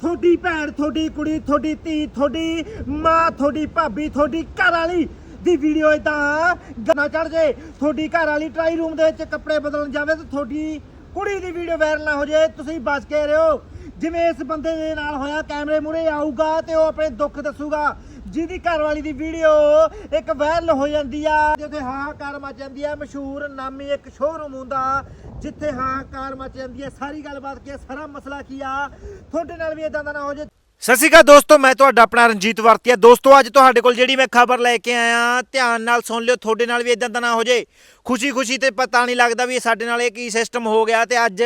ਤੁਹਾਡੀ ਭੈਣ, ਤੁਹਾਡੀ ਕੁੜੀ, ਤੁਹਾਡੀ ਧੀ, ਤੁਹਾਡੀ ਮਾਂ, ਤੁਹਾਡੀ ਭਾਬੀ, ਤੁਹਾਡੀ ਘਰ ਵਾਲੀ ਦੀ ਵੀਡੀਓ ਇਦਾਂ ਗਨਾ ਚੜ ਜੇ। ਤੁਹਾਡੀ ਘਰ ਵਾਲੀ ਟਰਾਈ ਰੂਮ ਦੇ ਵਿੱਚ ਕੱਪੜੇ ਬਦਲਣ ਜਾਵੇ ਤੇ ਤੁਹਾਡੀ ਕੁੜੀ ਦੀ ਵੀਡੀਓ ਵਾਇਰਲ ਨਾ ਹੋ ਜਾਏ ਤੁਸੀਂ ਬਚ ਕੇ ਰਹੋ। ਜਿਵੇਂ ਇਸ ਬੰਦੇ ਦੇ ਨਾਲ ਹੋਇਆ, ਕੈਮਰੇ ਮੂਰੇ ਆਊਗਾ ਤੇ ਉਹ ਆਪਣੇ ਦੁੱਖ ਦੱਸੂਗਾ। ਜਿਹਦੀ ਘਰ ਵਾਲੀ ਦੀ ਵੀਡੀਓ ਇੱਕ ਵਾਇਰਲ ਹੋ ਜਾਂਦੀ ਆ। ਤੇ ਉੱਥੇ ਹਾਹਾਕਾਰ ਮਚ ਜਾਂਦੀ ਆ, ਮਸ਼ਹੂਰ ਨਾਮੀ ਇੱਕ ਸ਼ੋਰੂਮ ਹੁੰਦਾ, ਜਿੱਥੇ ਹਾਹਾਕਾਰ ਮਚ ਜਾਂਦੀ ਆ। ਸਾਰੀ ਗੱਲਬਾਤ ਕੀ ਆ? ਸਾਰਾ ਮਸਲਾ ਕੀ ਆ? ਤੁਹਾਡੇ ਨਾਲ ਵੀ ਇਦਾਂ ਦਾ ਨਾ ਹੋ ਜੇ। ਸਤਿ ਸ਼੍ਰੀ ਅਕਾਲ ਦੋਸਤੋ, ਮੈਂ ਤੁਹਾਡਾ ਆਪਣਾ ਰਣਜੀਤ ਵਰਤੀਆ। ਦੋਸਤੋ, ਅੱਜ ਤੁਹਾਡੇ ਕੋਲ ਜਿਹੜੀ ਮੈਂ ਖਬਰ ਲੈ ਕੇ ਆਇਆ, ਧਿਆਨ ਨਾਲ ਸੁਣ ਲਿਓ, ਤੁਹਾਡੇ ਨਾਲ ਵੀ ਇਦਾਂ ਦਾ ਨਾ ਹੋ ਜੇ। ਖੁਸ਼ੀ ਖੁਸ਼ੀ ਤੇ ਪਤਾ ਨਹੀਂ ਲੱਗਦਾ ਵੀ ਸਾਡੇ ਨਾਲ ਇਹ ਕੀ ਸਿਸਟਮ ਹੋ ਗਿਆ ਤੇ ਅੱਜ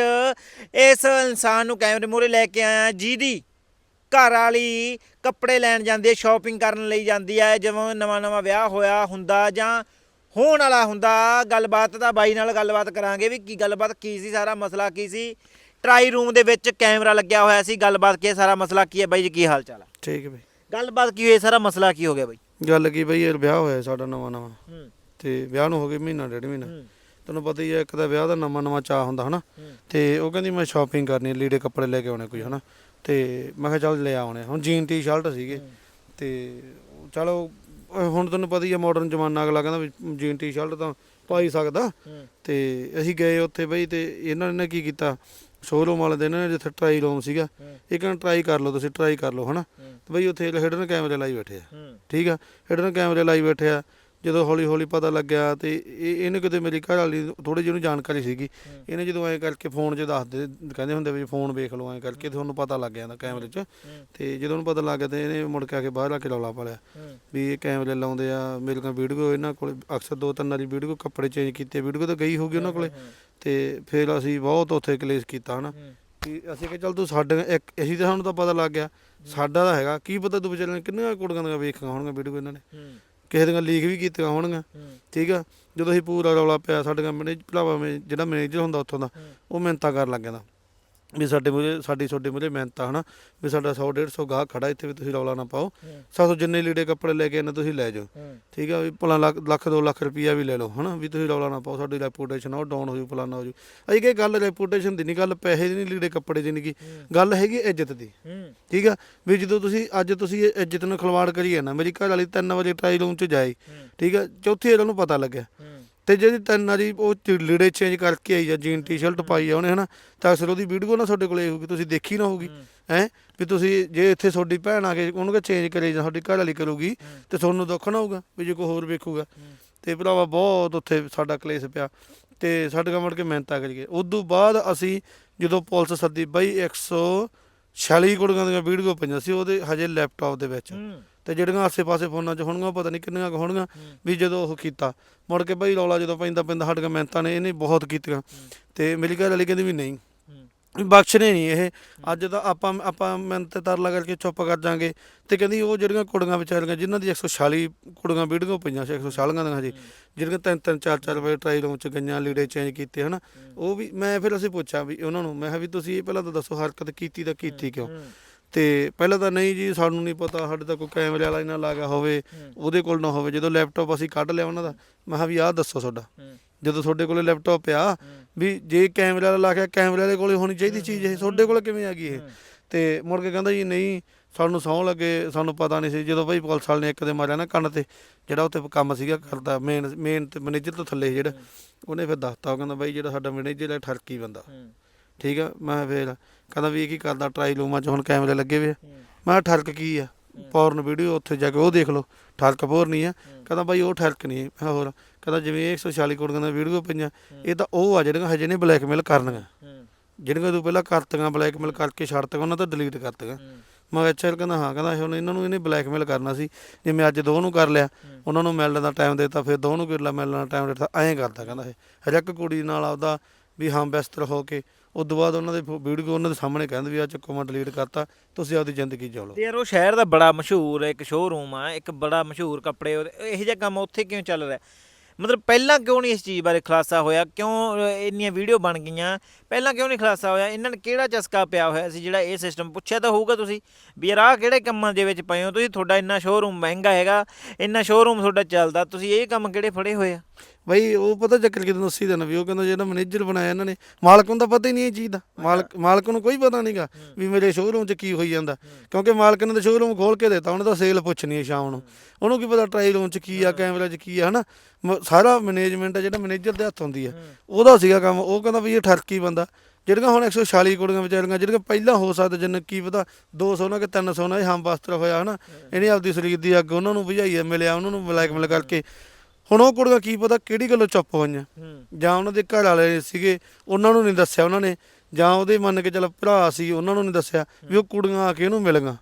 ਇਸ ਇਨਸਾਨ ਨੂੰ ਕੈਮਰੇ ਮੂਹਰੇ ਲੈ ਕੇ ਆਇਆ, ਜਿਹਦੀ ਘਰ ਵਾਲੀ ਕੱਪੜੇ ਲੈਣ ਜਾਂਦੀ ਹੈ ਸ਼ਾਪਿੰਗ ਕਰਨ ਲਈ ਜਾਂਦੀ ਹੈ ਜਿਵੇਂ ਨਵਾਂ ਨਵਾਂ ਵਿਆਹ ਹੋਇਆ ਹੁੰਦਾ ਜਾਂ ਹੋਣ ਵਾਲਾ ਹੁੰਦਾ ਗੱਲਬਾਤ ਤਾਂ ਬਾਈ ਨਾਲ ਗੱਲਬਾਤ ਕਰਾਂਗੇ ਵੀ ਕੀ ਗੱਲਬਾਤ ਕੀ ਸੀ ਸਾਰਾ ਮਸਲਾ ਕੀ ਸੀ? ਟਰਾਈ ਰੂਮ ਦੇ ਵਿੱਚ ਕੈਮਰਾ ਲੱਗਿਆ ਹੋਇਆ ਸੀ ਗੱਲਬਾਤ ਕੀ ਹੈ ਸਾਰਾ ਮਸਲਾ ਕੀ ਹੈ ਬਾਈ ਜੀ ਕੀ ਹਾਲ ਚਾਲ ਹੈ? ਠੀਕ ਹੈ ਬਈ। ਗੱਲਬਾਤ ਕੀ ਹੋਈ ਸਾਰਾ ਮਸਲਾ ਕੀ ਹੋ ਗਿਆ ਬਾਈ? ਗੱਲ ਕੀ ਬਈ ਇਹ ਵਿਆਹ ਹੋਇਆ ਸਾਡਾ ਨਵਾਂ ਨਵਾਂ। ਹੂੰ। ਤੇ ਵਿਆਹ ਨੂੰ ਹੋ ਗਏ ਮਹੀਨਾ ਡੇਢ ਮਹੀਨਾ। ਹੂੰ। ਤੈਨੂੰ ਪਤਾ ਹੀ ਹੈ ਇੱਕ ਤਾਂ ਵਿਆਹ ਦਾ ਨਵਾਂ ਨਵਾਂ ਚਾਹ ਹੁੰਦਾ ਹਨਾ। ਤੇ ਉਹ ਕਹਿੰਦੀ ਮੈਂ ਸ਼ਾਪਿੰਗ ਕਰਨੀ ਹੈ, ਲੀੜੇ ਕੱਪੜੇ ਲੈ ਕੇ ਆਉਣੇ ਕੋਈ ਹਨਾ। ਤੇ ਮੈਂ ਕਿਹਾ ਚੱਲ ਲੈ ਆਉਣੇ ਹੁਣ ਜੀਨ ਟੀ-ਸ਼ਰਟ ਸੀਗੇ। ਤੇ ਚਲੋ ਹੁਣ ਤੈਨੂੰ ਪਤਾ ਹੀ ਹੈ ਮਾਡਰਨ ਜ਼ਮਾਨਾ ਅਗਲਾ ਕਹਿੰਦਾ ਵੀ ਜੀਨ ਟੀ-ਸ਼ਰਟ ਤਾਂ ਪਾ ਹੀ। ਸਕਦਾ ਤੇ ਅਸੀਂ ਗਏ ਉੱਥੇ ਬਈ ਤੇ ਇਹਨਾਂ ਨੇ ਕੀ ਕੀਤਾ? ਸ਼ੋਰੂਮ ਵਾਲੇ ਦੇ ਇਹਨਾਂ ਨੇ ਜਿੱਥੇ ਟਰਾਈ ਰੂਮ ਸੀਗਾ ਇਹ ਕਹਿੰਦਾ ਟਰਾਈ ਕਰ ਲਓ ਤੁਸੀਂ ਟਰਾਈ ਕਰ ਲਓ ਹਨਾ? ਤੇ ਬਈ ਉੱਥੇ ਹਿਡਨ ਕੈਮਰੇ ਲਾਈ ਬੈਠੇ ਆ। ਠੀਕ ਆ? ਹਿਡਨ ਕੈਮਰੇ ਲਾਈ ਬੈਠੇ ਆ। ਜਦੋਂ ਹੌਲੀ ਹੌਲੀ ਪਤਾ ਲੱਗਿਆ ਤੇ ਇਹ ਇਹਨੇ ਕਿਤੇ ਮੇਰੀ ਘਰ ਵਾਲੀ ਥੋੜੀ ਜਿਹੀ ਨੂੰ ਜਾਣਕਾਰੀ ਸੀਗੀ। ਇਹਨੇ ਜਦੋਂ ਐਂ ਕਰਕੇ ਫੋਨ 'ਚ ਦੱਸਦੇ ਕਹਿੰਦੇ ਹੁੰਦੇ ਵੀ ਫੋਨ ਵੇਖ ਲਓ ਐਂ ਕਰਕੇ ਤੁਹਾਨੂੰ ਪਤਾ ਲੱਗ ਜਾਂਦਾ ਕੈਮਰੇ 'ਚ। ਤੇ ਜਦੋਂ ਉਹਨੂੰ ਪਤਾ ਲੱਗ ਗਿਆ ਤੇ ਇਹਨੇ ਮੁੜ ਕੇ ਆ ਕੇ ਬਾਹਰ ਆ ਕੇ ਰੌਲਾ ਪਾ ਲਿਆ ਵੀ ਇਹ ਕੈਮਰੇ ਲਾਉਂਦੇ ਆ ਮੇਰੇ ਕੋਲ ਵੀਡੀਓ ਇਹਨਾਂ ਕੋਲ ਅਕਸਰ ਦੋ ਤਿੰਨ ਵਾਰੀ ਵੀਡੀਓ ਕੱਪੜੇ ਚੇਂਜ ਕੀਤੇ ਵੀਡੀਓ ਤਾਂ ਗਈ ਹੋਊਗੀ ਉਹਨਾਂ ਕੋਲੇ। ਤੇ ਫਿਰ ਅਸੀਂ ਬਹੁਤ ਉੱਥੇ ਕਲੇਸ਼ ਕੀਤਾ ਹਨਾ। ਕਿ ਅਸੀਂ ਕਿ ਚੱਲ ਤੂੰ ਸਾਡੇ ਇੱਕ ਅਸੀਂ ਤਾਂ ਸਾਨੂੰ ਤਾਂ ਪਤਾ ਲੱਗ ਗਿਆ। ਸਾਡਾ ਤਾਂ ਹੈਗਾ ਕੀ ਪਤਾ ਤੂੰ ਵਿਚਾਰੇ ਨੇ ਕਿੰਨੀਆਂ ਕੁੜੀਆਂ ਦੀਆਂ ਵੇਖੀਆਂ ਹੋਣਗੀਆਂ ਵੀਡੀਓ ਇਹਨਾਂ ਨੇ। ਕਿਸੇ ਦੀਆਂ ਲੀਕ ਵੀ ਕੀਤੀਆਂ ਹੋਣਗੀਆਂ ਠੀਕ ਆ? ਜਦੋਂ ਅਸੀਂ ਪੂਰਾ ਰੌਲਾ ਪਿਆ ਸਾਡੇ ਮੈਨੇਜ ਭਰਾਵਾ ਮੇ ਜਿਹੜਾ ਮੈਨੇਜਰ ਹੁੰਦਾ ਉੱਥੋਂ ਦਾ ਉਹ ਮਿਹਨਤਾਂ ਕਰਨ ਲੱਗ ਜਾਂਦਾ। ਵੀ ਸਾਡੇ ਮੂਰੇ ਸਾਡੀ ਤੁਹਾਡੇ ਮੂਰੇ ਮਿਹਨਤਾਂ ਹਨਾ? ਵੀ ਸਾਡਾ 100 150 ਗਾਹਕ ਖੜਾ ਇੱਥੇ ਵੀ ਤੁਸੀਂ ਰੌਲਾ ਨਾ ਪਾਓ। ਸਾਥੋਂ ਜਿੰਨੇ ਲੀੜੇ ਕੱਪੜੇ ਲੈ ਕੇ ਆਨੇ ਤੁਸੀਂ ਲੈ ਜਾਓ। ਠੀਕ ਆ ਵੀ ਭਲਾ ਲੱਖ ਲੱਖ 2 ਲੱਖ ਰੁਪਈਆ ਵੀ ਲੈ ਲਓ ਹਨਾ? ਵੀ ਤੁਸੀਂ ਰੌਲਾ ਨਾ ਪਾਓ ਸਾਡੀ ਰੈਪੂਟੇਸ਼ਨ ਉਹ ਡਾਊਨ ਹੋ ਜੂ ਫਲਾਨਾ ਹੋ ਜੂ ਅਈ ਕਿ ਗੱਲ ਰੈਪੂਟੇਸ਼ਨ ਦੀ ਨਹੀਂ ਗੱਲ ਪੈਸੇ ਦੀ ਨਹੀਂ ਲੀੜੇ ਕੱਪੜੇ ਦੀ ਨਹੀਂ ਗੱਲ ਹੈਗੀ ਇੱਜ਼ਤ ਦੀ। ਠੀਕ ਆ? ਵੀ ਜਦੋਂ ਤੁਸੀਂ ਅੱਜ ਤੁਸੀਂ ਇੱਜ਼ਤ ਨੂੰ ਖਿਲਵਾੜ ਕਰੀਏ ਨਾ ਮੇਰੀ ਘਰ ਵਾਲੀ 3 ਵਜੇ ਟਰਾਈ ਰੂਮ 'ਚ ਜਾਏ। ਹੂੰ। ਠੀਕ ਆ? ਚੌਥੀ ਇਹਨਾਂ ਨੂੰ ਪਤਾ ਲੱਗਿਆ। ਤੇ ਜਿਹੜੀ ਤਿੰਨ ਵਾਰੀ ਉਹ ਲੀੜੇ ਚੇਂਜ ਕਰਕੇ ਆਈ ਆ ਜੀਨ ਟੀ-ਸ਼ਰਟ ਪਾਈ ਆ ਉਹਨੇ ਹਨਾ? ਤਾਂ ਅਕਸਰ ਉਹਦੀ ਵੀਡੀਓ ਨਾ ਤੁਹਾਡੇ ਕੋਲੇ ਹੋਊਗੀ ਤੁਸੀਂ ਦੇਖੀ ਨਾ ਹੋਊਗੀ ਹੈ। ਵੀ ਤੁਸੀਂ ਜੇ ਇੱਥੇ ਤੁਹਾਡੀ ਭੈਣ ਆ ਕੇ ਉਹਨੂੰ ਕਿ ਚੇਂਜ ਕਰੇ ਜਾਂ ਤੁਹਾਡੀ ਘਰ ਵਾਲੀ ਕਰੂਗੀ ਤੇ ਤੁਹਾਨੂੰ ਦੁੱਖ ਨਾ ਹੋਊਗਾ ਵੀ ਜੇ ਕੋਈ ਹੋਰ ਵੇਖੂਗਾ। ਤੇ ਭਰਾਵਾ ਬਹੁਤ ਉੱਥੇ ਸਾਡਾ ਕਲੇਸ਼ ਪਿਆ ਤੇ ਸਾਡੇ ਕੋਲ ਮੁੜ ਕੇ ਮਿਹਨਤਾਂ ਕਰੀਏ। ਉਦੋਂ ਬਾਅਦ ਅਸੀਂ ਜਦੋਂ ਪੁਲਿਸ ਸੱਦੀ ਬਈ 146 ਕੁੜੀਆਂ ਦੀਆਂ ਵੀਡੀਓ ਪਈਆਂ ਸੀ ਉਹਦੇ ਹਜੇ ਲੈਪਟਾਪ ਦੇ ਵਿੱਚ। ਤੇ ਜਿਹੜੀਆਂ ਆਸੇ-ਪਾਸੇ ਫੋਨਾਂ 'ਚ ਹੋਣਗੀਆਂ ਪਤਾ ਨਹੀਂ ਕਿੰਨੀਆਂ ਕੁ ਹੋਣਗੀਆਂ ਵੀ ਜਦੋਂ ਉਹ ਕੀਤਾ। ਮੁੜ ਕੇ ਬਈ ਰੌਲਾ ਜਦੋਂ ਪੈਂਦਾ ਪੈਂਦਾ ਸਾਡੀਆਂ ਮਿਹਨਤਾਂ ਨੇ ਇਹਨੇ ਬਹੁਤ ਕੀਤੀਆਂ। ਤੇ ਮੇਰੀ ਘਰ ਵਾਲੀ ਕਹਿੰਦੀ ਵੀ ਨਹੀਂ। ਵੀ ਬਖਸ਼ਣੇ ਨਹੀਂ ਇਹ। ਅੱਜ ਤਾਂ ਆਪਾਂ ਆਪਾਂ ਮਿਹਨਤ ਤੇ ਤਰਲਾ ਕਰਕੇ ਚੁੱਪ ਕਰ ਜਾਾਂਗੇ। ਤੇ ਕਹਿੰਦੀ ਉਹ ਜਿਹੜੀਆਂ ਕੁੜੀਆਂ ਵਿਚਾਰੀਆਂ ਜਿਨ੍ਹਾਂ ਦੀ 146 ਕੁੜੀਆਂ ਵੀਡੀਓ ਪਈਆਂ ਸੀ 146 ਦੀਆਂ ਹਜੇ ਜਿਹੜੀਆਂ ਤਿੰਨ ਤਿੰਨ ਚਾਰ ਚਾਰ ਵਜੇ ਟਰਾਈ ਰੂਮ ਚ ਗਈਆਂ ਲੀੜੇ ਚੇਂਜ ਕੀਤੇ ਹਨਾ। ਉਹ ਵੀ ਮੈਂ ਫਿਰ ਅਸੀਂ ਪੁੱਛਿਆ ਵੀ ਉਹਨਾਂ ਨੂੰ ਮੈਂ ਕਿਹਾ ਵੀ ਤੁਸੀਂ ਇਹ ਪਹਿਲਾਂ ਤਾਂ ਦੱਸੋ ਹਰਕਤ ਕੀਤੀ ਤਾਂ ਕੀਤੀ ਕਿਉਂ? ਤੇ ਪਹਿਲਾਂ ਤਾਂ ਨਹੀਂ ਜੀ ਸਾਨੂੰ ਨਹੀਂ ਪਤਾ ਸਾਡੇ ਤਾਂ ਕੋਈ ਕੈਮਰੇ ਵਾਲਾ ਹੀ ਨਾ ਲੱਗਾ ਹੋਵੇ ਉਹਦੇ ਕੋਲ ਨਾ ਹੋਵੇ। ਜਦੋਂ ਲੈਪਟਾਪ ਅਸੀਂ ਕੱਢ ਲਿਆ ਉਹਨਾਂ ਦਾ ਮੈਂ ਕਿਹਾ ਵੀ ਆਹ ਦੱਸੋ ਤੁਹਾਡਾ। ਜਦੋਂ ਤੁਹਾਡੇ ਕੋਲੇ ਲੈਪਟਾਪ ਪਿਆ ਵੀ ਜੇ ਕੈਮਰੇ ਵਾਲਾ ਲਾ ਕੇ ਕੈਮਰੇ ਵਾਲੇ ਕੋਲੇ ਹੋਣੀ ਚਾਹੀਦੀ ਚੀਜ਼ ਇਹ ਤੁਹਾਡੇ ਕੋਲ ਕਿਵੇਂ ਆ ਗਈ ਇਹ? ਤੇ ਮੁੜ ਕੇ ਕਹਿੰਦਾ ਜੀ ਨਹੀਂ ਸਾਨੂੰ ਸਹੁੰ ਲੱਗੇ ਸਾਨੂੰ ਪਤਾ ਨਹੀਂ ਸੀ। ਜਦੋਂ ਭਾਈ ਪੁਲਿਸ ਵਾਲੇ ਨੇ ਇੱਕ ਦੇ ਮਾਰਿਆ ਨਾ ਕੰਨ ਤੇ ਜਿਹੜਾ ਉੱਥੇ ਕੰਮ ਸੀਗਾ ਕਰਦਾ ਮੇਨ ਮੇਨ ਤੇ ਮੈਨੇਜਰ ਤੋਂ ਥੱਲੇ ਸੀ ਜਿਹੜਾ ਉਹਨੇ ਫਿਰ ਦੱਸਤਾ ਉਹ ਕਹਿੰਦਾ ਬਾਈ ਜਿਹੜਾ ਸਾਡਾ ਮੈਨੇਜਰ ਹੈ ਠਰਕੀ ਬੰਦਾ। ਠੀਕ ਆ? ਮੈਂ ਫਿਰ ਕਹਿੰਦਾ ਵੀ ਇਹ ਕੀ ਕਰਦਾ? ਟਰਾਈ ਰੂਮਾਂ 'ਚ ਹੁਣ ਕੈਮਰੇ ਲੱਗੇ ਵੇ ਆ। ਮੈਂ ਕਿਹਾ ਠਰਕ ਕੀ ਆ? ਪੌਰਨ ਵੀਡੀਓ ਉੱਥੇ ਜਾ ਕੇ ਉਹ ਦੇਖ ਲਓ। ਠਰਕ ਪੌਰ ਨਹੀਂ ਆ। ਕਹਿੰਦਾ ਬਾਈ ਉਹ ਠਰਕ ਨਹੀਂ। ਹੈ। ਮੈਂ ਕਿਹਾ ਹੋਰ। ਕਹਿੰਦਾ ਜਿਵੇਂ ਇਹ 146 ਕੁੜੀਆਂ ਦੀਆਂ ਵੀਡੀਓ ਪਈਆਂ ਇਹ ਤਾਂ ਉਹ ਆ ਜਿਹੜੀਆਂ ਹਜੇ ਨੇ ਬਲੈਕਮੇਲ ਕਰਨੀਆਂ। ਜਿਹੜੀਆਂ ਤੂੰ ਪਹਿਲਾਂ ਕਰਤੀਆਂ ਬਲੈਕਮੇਲ ਕਰਕੇ ਛੱਡਤੀਆਂ ਉਹਨਾਂ ਤੋਂ ਡਿਲੀਟ ਕਰਤੀਆਂ। ਮੈਂ ਚੱਲ ਕਹਿੰਦਾ ਹਾਂ ਕਹਿੰਦਾ ਹੁਣ ਇਹਨਾਂ ਨੂੰ ਇਹਨੇ ਬਲੈਕਮੇਲ ਕਰਨਾ ਸੀ। ਜਿਵੇਂ ਅੱਜ ਦੋ ਨੂੰ ਕਰ ਲਿਆ ਉਹਨਾਂ ਨੂੰ ਮਿਲਣ ਦਾ ਟਾਈਮ ਦਿੱਤਾ ਫਿਰ ਦੋ ਨੂੰ ਕਿਰਲਾ ਮਿਲਣ ਦਾ ਟਾਈਮ ਦਿੱਤਾ ਐਂ ਕਰਦਾ ਕਹਿੰਦਾ ਇਹ। ਹਰ ਇੱਕ ਕੁੜੀ ਨਾਲ ਆਪਦਾ ਵੀ ਹਾਂ ਬਿਸਤਰ ਹੋ ਕੇ ਉਸ ਤੋਂ ਬਾਅਦ ਉਹਨਾਂ ਦੇ ਵੀਡੀਓ ਉਹਨਾਂ ਦੇ ਸਾਹਮਣੇ ਕਹਿੰਦੇ ਵੀ ਆ ਚੱਕੋ ਮੈਂ ਡਿਲੀਟ ਕਰਤਾ, ਤੁਸੀਂ ਆਪਦੀ ਜ਼ਿੰਦਗੀ ਜਿਓ ਲਓ। ਤੇ ਯਾਰ ਉਹ ਸ਼ਹਿਰ ਦਾ ਬੜਾ ਮਸ਼ਹੂਰ ਇੱਕ ਸ਼ੋਰੂਮ ਆ, ਇੱਕ ਬੜਾ ਮਸ਼ਹੂਰ ਕੱਪੜੇ ਇਹੋ ਜਿਹਾ ਕੰਮ ਉੱਥੇ ਕਿਉਂ ਚੱਲ ਰਿਹਾ? ਮਤਲਬ ਪਹਿਲਾਂ ਕਿਉਂ ਨਹੀਂ ਇਸ ਚੀਜ਼ ਬਾਰੇ ਖੁਲਾਸਾ ਹੋਇਆ? ਕਿਉਂ ਇੰਨੀਆਂ ਵੀਡੀਓ ਬਣ ਗਈਆਂ? ਪਹਿਲਾਂ ਕਿਉਂ ਨਹੀਂ ਖੁਲਾਸਾ ਹੋਇਆ? ਇਹਨਾਂ ਨੇ ਕਿਹੜਾ ਚਸਕਾ ਪਿਆ ਹੋਇਆ ਸੀ ਜਿਹੜਾ ਇਹ ਸਿਸਟਮ ਪੁੱਛਿਆ ਤਾਂ ਹੋਊਗਾ ਤੁਸੀਂ, ਵੀ ਯਾਰ ਆਹ ਕਿਹੜੇ ਕੰਮਾਂ ਦੇ ਵਿੱਚ ਪਏ ਹੋ? ਤੁਸੀਂ ਤੁਹਾਡਾ ਇੰਨਾ ਸ਼ੋਰੂਮ ਮਹਿੰਗਾ ਹੈਗਾ, ਇੰਨਾ ਸ਼ੋਰੂਮ ਤੁਹਾਡਾ ਚੱਲਦਾ, ਤੁਸੀਂ ਇਹ ਕੰਮ ਕਿਹੜੇ ਫੜੇ ਹੋਏ ਆ? ਬਈ ਉਹ ਪਤਾ ਚੱਕਰ ਕਿਦੋਂ ਦੱਸੀ ਦੇਣਾ ਵੀ ਉਹ ਕਹਿੰਦਾ ਜਿਹੜਾ ਮੈਨੇਜਰ ਬਣਾਇਆ ਇਹਨਾਂ ਨੇ ਮਾਲਕ ਨੂੰ ਤਾਂ ਪਤਾ ਹੀ ਨਹੀਂ ਇਹ ਚੀਜ਼ ਦਾ। ਮਾਲਕ ਮਾਲਕ ਨੂੰ ਕੋਈ ਪਤਾ ਨਹੀਂਗਾ ਵੀ ਮੇਰੇ ਸ਼ੋਰੂਮ 'ਚ ਕੀ ਹੋਈ ਜਾਂਦਾ। ਕਿਉਂਕਿ ਮਾਲਕ ਨੇ ਤਾਂ ਸ਼ੋਰੂਮ ਖੋਲ ਕੇ ਦਿੱਤਾ ਉਹਨੇ ਤਾਂ ਸੇਲ ਪੁੱਛਣੀ ਹੈ ਸ਼ਾਮ ਨੂੰ। ਉਹਨੂੰ ਕੀ ਪਤਾ ਟਰਾਈ ਰੂਮ 'ਚ ਕੀ ਆ ਕੈਮਰਾ 'ਚ ਕੀ ਆ ਹਨਾ? ਸਾਰਾ ਮੈਨੇਜਮੈਂਟ ਆ ਜਿਹੜਾ ਮੈਨੇਜਰ ਦੇ ਹੱਥ ਹੁੰਦੀ ਆ। ਉਹਦਾ ਸੀਗਾ ਕੰਮ ਉਹ ਕਹਿੰਦਾ ਵੀ ਇਹ ਠਰਕੀ ਬੰਦਾ। ਜਿਹੜੀਆਂ ਹੁਣ 146 ਕੁੜੀਆਂ ਵਿਚਾਰੀਆਂ ਜਿਹੜੀਆਂ ਪਹਿਲਾਂ ਹੋ ਸਕਦਾ ਜਿੰਨ ਕੀ ਪਤਾ 200 ਨਾ ਕਿ 300 ਨਾ ਇਹ ਹਮ ਬਸਤਰ ਹੋਇਆ ਹਨਾ? ਇਹਨੇ ਆਪਦੀ ਸਰੀਰ ਦੀ ਅੱਗ ਉਹਨਾਂ ਨੂੰ ਆ ਮਿਲਿਆ ਉਹਨਾਂ ਨੂੰ ਬਲੈਕਮੇਲ ਕਰਕੇ। ਹੁਣ ਉਹ ਕੁੜੀਆਂ ਕੀ ਪਤਾ ਕਿਹੜੀ ਗੱਲੋਂ ਚੁੱਪ ਹੋਈਆਂ। ਜਾਂ ਉਹਨਾਂ ਦੇ ਘਰ ਵਾਲੇ ਸੀਗੇ ਉਹਨਾਂ ਨੂੰ ਨਹੀਂ ਦੱਸਿਆ ਉਹਨਾਂ ਨੇ। ਜਾਂ ਉਹਦੇ ਮੰਨ ਕੇ ਚੱਲ ਭਰਾ ਸੀ ਉਹਨਾਂ ਨੂੰ ਨਹੀਂ ਦੱਸਿਆ ਵੀ ਉਹ ਕੁੜੀਆਂ ਆ ਕੇ ਇਹਨੂੰ ਮਿਲ ਗਈਆਂ।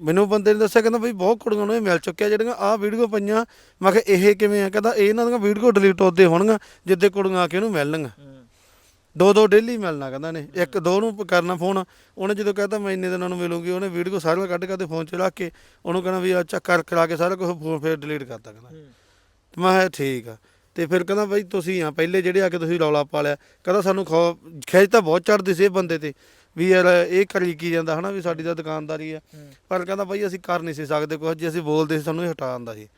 ਮੈਨੂੰ ਬੰਦੇ ਨੇ ਦੱਸਿਆ ਕਹਿੰਦਾ ਬਈ ਬਹੁਤ ਕੁੜੀਆਂ ਨੂੰ ਇਹ ਮਿਲ ਚੁੱਕਿਆ ਜਿਹੜੀਆਂ ਆਹ ਵੀਡੀਓ ਪਈਆਂ। ਮੈਂ ਕਿਹਾ ਇਹ ਕਿਵੇਂ ਆ? ਕਹਿੰਦਾ ਇਹ ਇਹਨਾਂ ਦੀਆਂ ਵੀਡੀਓ ਡਿਲੀਟ ਹੋਦੇ ਹੋਣਗੀਆਂ ਜਿੱਦੇ ਕੁੜੀਆਂ ਆ ਕੇ ਇਹਨੂੰ ਮਿਲਣਗੀਆਂ ਦੋ ਦੋ ਡੇਲੀ ਮਿਲਣਾ ਕਹਿੰਦਾ ਨੇ। ਇੱਕ ਦੋ ਨੂੰ ਕਰਨਾ ਫੋਨ। ਉਹਨੇ ਜਦੋਂ ਕਹਤਾ ਮੈਂ ਇੰਨੇ ਦਿਨਾਂ ਨੂੰ ਮਿਲੂੰਗੀ ਉਹਨੇ ਵੀਡੀਓ ਸਾਰੀਆਂ ਕੱਢ ਕੇ ਤੇ ਫੋਨ 'ਚ ਰੱਖ ਕੇ ਉਹਨੂੰ ਕਹਿੰਦਾ ਵੀ ਆ ਚੱਕ ਕਰ ਕਰਾ ਕੇ ਸਾਰਾ ਕੁਝ ਫੋਨ ਫੇਰ ਡਿਲੀਟ ਕਰਤਾ ਕਹਿੰਦਾ। ਤੇ ਮੈਂ ਕਿਹਾ ਠੀਕ ਆ। ਤੇ ਫਿਰ ਕਹਿੰਦਾ ਬਈ ਤੁਸੀਂ ਆ ਪਹਿਲੇ ਜਿਹੜੇ ਆ ਕੇ ਤੁਸੀਂ ਰੌਲਾ ਪਾ ਲਿਆ। ਕਹਿੰਦਾ ਸਾਨੂੰ ਖੌ ਖਿੱਚ ਤਾਂ ਬਹੁਤ ਚੜਦੀ ਸੀ ਇਹ ਬੰਦੇ ਤੇ। ਵੀ ਯਾਰ ਇਹ ਕਰੀ ਕੀ ਜਾਂਦਾ ਹਨਾ ਵੀ ਸਾਡੀ ਤਾਂ ਦੁਕਾਨਦਾਰੀ ਆ। ਪਰ ਕਹਿੰਦਾ ਬਈ ਅਸੀਂ ਕਰ ਨਹੀਂ ਸੀ ਸਕਦੇ ਕੁਝ ਜੇ ਅਸੀਂ ਬੋਲਦੇ ਸੀ ਸਾਨੂੰ ਇਹ ਹਟਾ ਦਿੰਦਾ ਸੀ।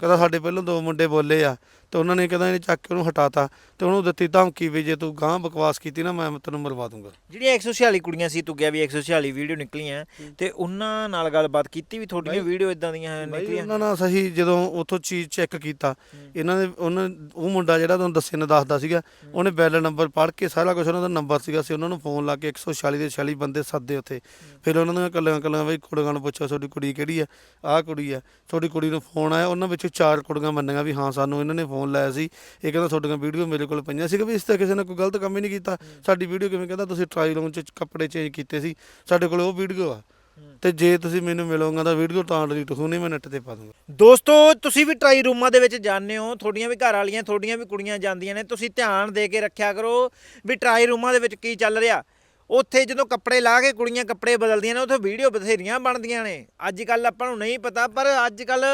ਕਹਿੰਦਾ ਸਾਡੇ ਪਹਿਲਾਂ ਦੋ ਮੁੰਡੇ ਬੋਲੇ ਆ। ਤੇ ਉਹਨਾਂ ਨੇ ਕਹਿੰਦਾ ਇਹਨੇ ਚੱਕ ਕੇ ਉਹਨੂੰ ਹਟਾਤਾ ਤੇ ਉਹਨੂੰ ਦਿੱਤੀ ਧਮਕੀ ਵੀ ਜੇ ਤੂੰ ਗਾਂ ਬਕਵਾਸ ਕੀਤੀ ਨਾ ਮੈਂ ਤੈਨੂੰ ਮਰਵਾ ਦੂੰਗਾ। ਜਿਹੜੀਆਂ 146 ਕੁੜੀਆਂ ਸੀ ਤੂੰ ਕਿਹਾ ਵੀ 146 ਵੀਡੀਓ ਨਿਕਲੀਆਂ ਤੇ ਉਹਨਾਂ ਨਾਲ ਗੱਲਬਾਤ ਕੀਤੀ ਵੀ ਤੁਹਾਡੀਆਂ ਵੀਡੀਓ ਇਦਾਂ ਦੀਆਂ ਨਿਕਲੀਆਂ? ਉਹਨਾਂ ਨਾਲ ਸਹੀ ਜਦੋਂ ਉਥੋਂ ਚੀਜ਼ ਚੈੱਕ ਕੀਤਾ ਇਹਨਾਂ ਦੇ ਉਹਨਾਂ ਉਹ ਮੁੰਡਾ ਜਿਹੜਾ ਤੁਹਾਨੂੰ ਦੱਸੇ ਨੇ ਦੱਸਦਾ ਸੀਗਾ ਉਹਨੇ ਬੈਲ ਨੰਬਰ ਪੜ੍ਹ ਕੇ ਸਾਰਾ ਕੁਝ ਉਹਨਾਂ ਦਾ ਨੰਬਰ ਸੀਗਾ ਸੀ ਉਹਨਾਂ ਨੂੰ ਫੋਨ ਲਾ ਕੇ 146 ਦੇ 46 ਬੰਦੇ ਸੱਦੇ ਉੱਥੇ। ਫਿਰ ਉਹਨਾਂ ਦੀਆਂ ਕੱਲੀਆਂ ਕੱਲੀਆਂ ਬਈ ਕੁੜੀਆਂ ਨੂੰ ਪੁੱਛਿਆ ਤੁਹਾਡੀ ਕੁੜੀ ਕਿਹੜੀ ਆ? ਆਹ ਕੁੜੀ ਆ ਤੁਹਾਡੀ ਕੁੜੀ ਨੂੰ ਫੋਨ ਆਇਆ ਉਹਨਾਂ ਵਿੱਚੋਂ ਚਾਰ ਕੁੜੀਆਂ ਮੰਨੀਆਂ ਵੀ ਹਾਂ ਸਾਨੂੰ ਇਹਨਾਂ ਨੇ ਫੋਨ ਲਾਇਆ ਸੀ। ਇਹ ਕਹਿੰਦਾ ਤੁਹਾਡੀਆਂ ਵੀਡੀਓ ਮੇਰੇ ਕੋਲ ਪਈਆਂ ਸੀਗਾ ਵੀ ਇਸ ਤੇ ਕਿਸੇ ਨੇ ਕੋਈ ਗਲਤ ਕੰਮ ਹੀ ਨਹੀਂ ਕੀਤਾ। ਸਾਡੀ ਵੀਡੀਓ ਕਿਵੇਂ ਕਹਿੰਦਾ ਤੁਸੀਂ ਟਰਾਈ ਰੂਮ 'ਚ ਕੱਪੜੇ ਚੇਂਜ ਕੀਤੇ ਸੀ। ਸਾਡੇ ਕੋਲ ਉਹ ਵੀਡੀਓ ਆ। ਤੇ ਜੇ ਤੁਸੀਂ ਮੈਨੂੰ ਮਿਲੋਗੇ ਤਾਂ ਵੀਡੀਓ ਤਾਂ ਡਿਲੀਟ ਹੋਣੀ ਮੈਂ ਨੈਟ ਤੇ ਪਾ ਦੂੰਗਾ। ਦੋਸਤੋ ਤੁਸੀਂ ਵੀ ਟਰਾਈ ਰੂਮਾਂ ਦੇ ਵਿੱਚ ਜਾਂਦੇ ਹੋ। ਤੁਹਾਡੀਆਂ ਵੀ ਘਰ ਵਾਲੀਆਂ ਤੁਹਾਡੀਆਂ ਵੀ ਕੁੜੀਆਂ ਜਾਂਦੀਆਂ ਨੇ। ਤੁਸੀਂ ਧਿਆਨ ਦੇ ਕੇ ਰੱਖਿਆ ਕਰੋ ਵੀ ਟਰਾਈ ਰੂਮਾਂ ਦੇ ਵਿੱਚ ਕੀ ਚੱਲ ਰਿਹਾ। ਉੱਥੇ ਜਦੋਂ ਕੱਪੜੇ ਲਾ ਕੇ ਕੁੜੀਆਂ ਕੱਪੜੇ ਬਦਲਦੀਆਂ ਨੇ, ਉੱਥੇ ਵੀਡੀਓ ਬਥੇਰੀਆਂ ਬਣਦੀਆਂ ਨੇ। ਅੱਜ ਕੱਲ ਆਪਾਂ ਨੂੰ ਨਹੀਂ ਪਤਾ, ਪਰ ਅੱਜ ਕੱਲ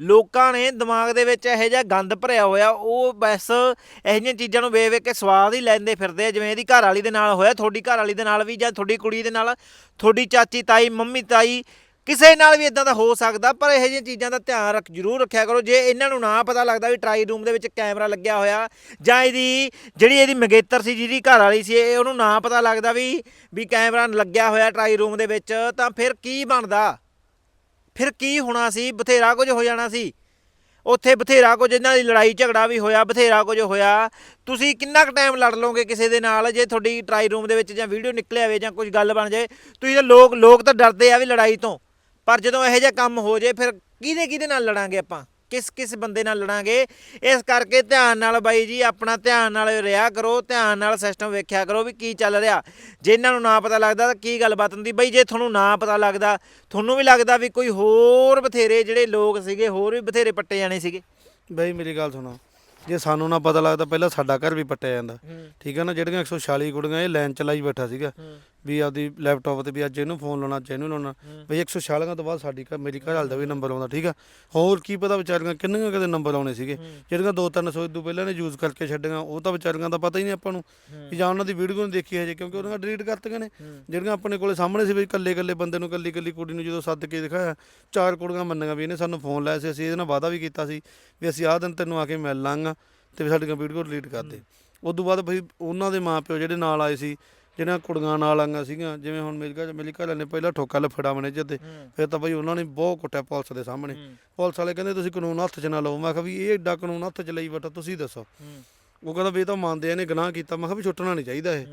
ਲੋਕਾਂ ਨੇ ਦਿਮਾਗ ਦੇ ਵਿੱਚ ਇਹੋ ਜਿਹਾ ਗੰਦ ਭਰਿਆ ਹੋਇਆ, ਉਹ ਬਸ ਇਹੋ ਜਿਹੀਆਂ ਚੀਜ਼ਾਂ ਨੂੰ ਵੇਖ ਵੇਖ ਕੇ ਸਵਾਦ ਹੀ ਲੈਂਦੇ ਫਿਰਦੇ ਆ, ਜਿਵੇਂ ਇਹਦੀ ਘਰ ਵਾਲੀ ਦੇ ਨਾਲ ਹੋਇਆ, ਤੁਹਾਡੀ ਘਰ ਵਾਲੀ ਦੇ ਨਾਲ ਵੀ ਜਾਂ ਤੁਹਾਡੀ ਕੁੜੀ ਦੇ ਨਾਲ, ਤੁਹਾਡੀ ਚਾਚੀ, ਤਾਈ, ਮੰਮੀ, ਤਾਈ ਕਿਸੇ ਨਾਲ ਵੀ ਇਦਾਂ ਦਾ ਹੋ ਸਕਦਾ, ਪਰ ਇਹੋ ਜਿਹੀਆਂ ਚੀਜ਼ਾਂ ਦਾ ਧਿਆਨ ਰੱਖ, ਜ਼ਰੂਰ ਰੱਖਿਆ ਕਰੋ। ਜੇ ਇਹਨਾਂ ਨੂੰ ਨਾ ਪਤਾ ਲੱਗਦਾ ਵੀ ਟਰਾਈ ਰੂਮ ਦੇ ਵਿੱਚ ਕੈਮਰਾ ਲੱਗਿਆ ਹੋਇਆ, ਜਾਂ ਇਹਦੀ ਜਿਹੜੀ ਇਹਦੀ ਮੰਗੇਤਰ ਸੀ, ਜਿਹਦੀ ਘਰ ਵਾਲੀ ਸੀ, ਇਹ ਉਹਨੂੰ ਨਾ ਪਤਾ ਲੱਗਦਾ ਵੀ ਵੀ ਕੈਮਰਾ ਲੱਗਿਆ ਹੋਇਆ ਟਰਾਈ ਰੂਮ ਦੇ ਵਿੱਚ, ਤਾਂ ਫਿਰ ਕੀ ਬਣਦਾ? ਫਿਰ ਕੀ ਹੋਣਾ ਸੀ? ਬਥੇਰਾ ਕੁਝ ਹੋ ਜਾਣਾ ਸੀ। ਉੱਥੇ ਬਥੇਰਾ ਕੁਝ, ਇਹਨਾਂ ਦੀ ਲੜਾਈ ਝਗੜਾ ਵੀ ਹੋਇਆ, ਬਥੇਰਾ ਕੁਝ ਹੋਇਆ। ਤੁਸੀਂ ਕਿੰਨਾ ਕੁ ਟਾਈਮ ਲੜ ਲਓਗੇ ਕਿਸੇ ਦੇ ਨਾਲ, ਜੇ ਤੁਹਾਡੀ ਟਰਾਈ ਰੂਮ ਦੇ ਵਿੱਚ ਜਾਂ ਵੀਡੀਓ ਨਿਕਲਿਆ ਹੋਵੇ ਜਾਂ ਕੁਝ ਗੱਲ ਬਣ ਜਾਏ? ਤੁਸੀਂ ਤਾਂ ਲੋਕ ਲੋਕ ਤਾਂ ਡਰਦੇ ਆ ਵੀ ਲੜਾਈ ਤੋਂ। ਪਰ ਜਦੋਂ ਇਹੋ ਜਿਹਾ ਕੰਮ ਹੋ ਜਾਏ ਫਿਰ ਕਿਹਦੇ ਕਿਹਦੇ ਨਾਲ ਲੜਾਂਗੇ ਆਪਾਂ? ਕਿਸ ਕਿਸ ਬੰਦੇ ਨਾਲ ਲੜਾਂਗੇ? ਇਸ ਕਰਕੇ ਧਿਆਨ ਨਾਲ ਬਾਈ ਜੀ ਆਪਣਾ ਧਿਆਨ ਨਾਲ ਰਿਹਾ ਕਰੋ ਧਿਆਨ ਨਾਲ ਸਿਸਟਮ ਵੇਖਿਆ ਕਰੋ ਵੀ ਕੀ ਚੱਲ ਰਿਹਾ। ਜੇ ਇਹਨਾਂ ਨੂੰ ਨਾ ਪਤਾ ਲੱਗਦਾ ਤਾਂ ਕੀ ਗੱਲਬਾਤ ਹੁੰਦੀ? ਬਈ ਜੇ ਤੁਹਾਨੂੰ ਨਾ ਪਤਾ ਲੱਗਦਾ ਤੁਹਾਨੂੰ ਵੀ ਲੱਗਦਾ ਵੀ ਕੋਈ ਹੋਰ ਬਥੇਰੇ ਜਿਹੜੇ ਲੋਕ ਸੀਗੇ ਹੋਰ ਵੀ ਬਥੇਰੇ ਪੱਟੇ ਜਾਣੇ ਸੀਗੇ। ਬਈ ਮੇਰੀ ਗੱਲ ਸੁਣੋ ਜੇ ਸਾਨੂੰ ਨਾ ਪਤਾ ਲੱਗਦਾ ਪਹਿਲਾਂ ਸਾਡਾ ਘਰ ਵੀ ਪੱਟਿਆ ਜਾਂਦਾ। ਠੀਕ ਹੈ ਨਾ ਜਿਹੜੀਆਂ 146 ਕੁੜੀਆਂ ਇਹ ਲਾਈਨ ਚਲਾਈ ਬੈਠਾ ਸੀਗਾ। ਵੀ ਆਪਦੀ ਲੈਪਟਾਪ ਤੇ ਵੀ ਅੱਜ ਇਹਨੂੰ ਫੋਨ ਲਾਉਣਾ ਅੱਜ ਇਹਨੂੰ ਲਾਉਣਾ। ਬਈ 146 ਤੋਂ ਬਾਅਦ ਸਾਡੀ ਘਰ ਮੇਰੀ ਘਰ ਵਾਲ ਦਾ ਵੀ ਨੰਬਰ ਆਉਂਦਾ ਠੀਕ ਆ? ਹੋਰ ਕੀ ਪਤਾ ਵਿਚਾਰੀਆਂ ਕਿੰਨੀਆਂ ਕਦੇ ਨੰਬਰ ਆਉਣੇ ਸੀਗੇ। ਜਿਹੜੀਆਂ 2-300 ਤੋਂ ਪਹਿਲਾਂ ਨੇ ਯੂਜ਼ ਕਰਕੇ ਛੱਡੀਆਂ ਉਹ ਤਾਂ ਵਿਚਾਰੀਆਂ ਦਾ ਪਤਾ ਹੀ ਨਹੀਂ ਆਪਾਂ ਨੂੰ। ਵੀ ਜਾਂ ਉਹਨਾਂ ਦੀ ਵੀਡੀਓ ਨਹੀਂ ਦੇਖੀ ਹਜੇ ਕਿਉਂਕਿ ਉਹਨਾਂ ਡਿਲੀਟ ਕਰਤੀਆਂ ਨੇ। ਜਿਹੜੀਆਂ ਆਪਣੇ ਕੋਲੇ ਸਾਹਮਣੇ ਸੀ ਵੀ ਇਕੱਲੇ ਇਕੱਲੇ ਬੰਦੇ ਨੂੰ ਇਕੱਲੀ ਇਕੱਲੀ ਕੁੜੀ ਨੂੰ ਜਦੋਂ ਸੱਦ ਕੇ ਦਿਖਾਇਆ ਚਾਰ ਕੁੜੀਆਂ ਮੰਨੀਆਂ ਵੀ ਇਹਨੇ ਸਾਨੂੰ ਫੋਨ ਲਾਇਆ ਸੀ ਅਸੀਂ ਇਹਦੇ ਨਾਲ ਵਾਅਦਾ ਵੀ ਕੀਤਾ ਸੀ ਵੀ ਅਸੀਂ ਆਹ ਦਿਨ ਤੈਨੂੰ ਆ ਕੇ ਮਿਲ ਲਾਂਗਾ ਤੇ ਵੀ ਸਾਡੀਆਂ ਵੀਡੀਓ ਡਿਲੀਟ ਕਰ ਦੇ। ਉਸ ਤੋਂ ਬਾਅਦ ਬਈ ਉਹਨਾਂ ਦੇ ਮਾਪਿਓ ਜਿਹੜੇ ਨਾਲ ਆਏ ਸੀ ਜਿਹੜੀਆਂ ਕੁੜੀਆਂ ਨਾਲ ਆਈਆਂ ਸੀਗੀਆਂ ਜਿਵੇਂ ਹੁਣ ਮੇਰੀ ਘਰ ਨੇ ਪਹਿਲਾਂ ਠੋਕਾ ਲਫੜਾ ਮੈਨੇਜਰ ਤੇ ਫਿਰ ਤਾਂ ਬਈ ਉਹਨਾਂ ਨੇ ਬਹੁਤ ਕੁੱਟਿਆ ਪੁਲਿਸ ਦੇ ਸਾਹਮਣੇ। ਪੁਲਿਸ ਵਾਲੇ ਕਹਿੰਦੇ ਤੁਸੀਂ ਕਾਨੂੰਨ ਹੱਥ 'ਚ ਨਾ ਲਓ। ਮੈਂ ਕਿਹਾ ਵੀ ਇਹ ਏਡਾ ਕਾਨੂੰਨ ਹੱਥ 'ਚ ਲਈ ਬੈਠਾ ਤੁਸੀਂ ਦੱਸੋ। ਉਹ ਕਹਿੰਦਾ ਵੀ ਇਹ ਤਾਂ ਮੰਨਦੇ ਆ ਇਹਨੇ ਗੁਨਾਹ ਕੀਤਾ। ਮੈਂ ਕਿਹਾ ਵੀ ਛੁੱਟਣਾ ਨਹੀਂ ਚਾਹੀਦਾ ਇਹ।